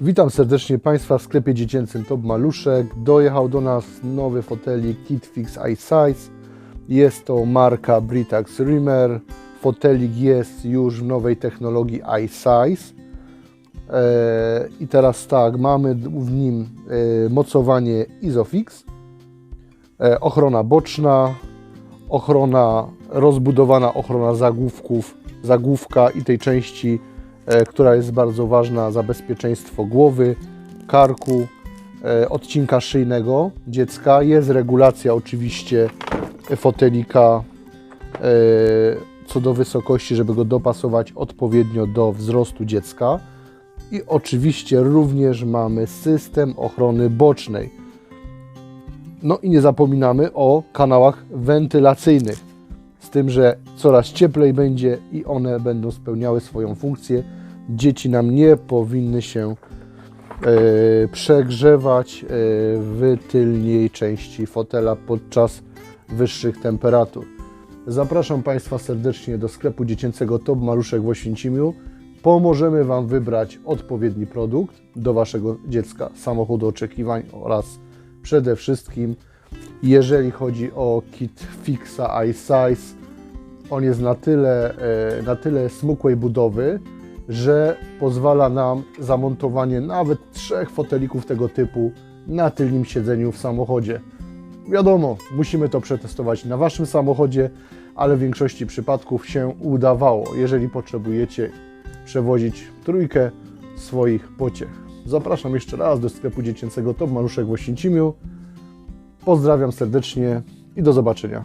Witam serdecznie Państwa w sklepie dziecięcym Top Maluszek. Dojechał do nas nowy fotelik KitFix iSize. Jest to marka Britax Rimmer. Fotelik jest już w nowej technologii iSize. E, I teraz tak, mamy w nim e, mocowanie Isofix, e, ochrona boczna, ochrona rozbudowana ochrona zagłówków, zagłówka i tej części, która jest bardzo ważna za bezpieczeństwo głowy, karku, e, odcinka szyjnego dziecka. Jest regulacja oczywiście fotelika e, co do wysokości, żeby go dopasować odpowiednio do wzrostu dziecka. I oczywiście również mamy system ochrony bocznej. No i nie zapominamy o kanałach wentylacyjnych. Tym, że coraz cieplej będzie i one będą spełniały swoją funkcję. Dzieci nam nie powinny się e, przegrzewać e, w tylniej części fotela podczas wyższych temperatur. Zapraszam Państwa serdecznie do sklepu dziecięcego Top Maluszek w Oświęcimiu. Pomożemy Wam wybrać odpowiedni produkt do Waszego dziecka, samochodu oczekiwań oraz przede wszystkim, jeżeli chodzi o kit Fixa iSize, on jest na tyle, e, na tyle smukłej budowy, że pozwala nam zamontowanie nawet trzech fotelików tego typu na tylnym siedzeniu w samochodzie. Wiadomo, musimy to przetestować na Waszym samochodzie, ale w większości przypadków się udawało, jeżeli potrzebujecie przewozić trójkę swoich pociech. Zapraszam jeszcze raz do sklepu dziecięcego Top Maluszek w Oświęcimiu. Pozdrawiam serdecznie i do zobaczenia.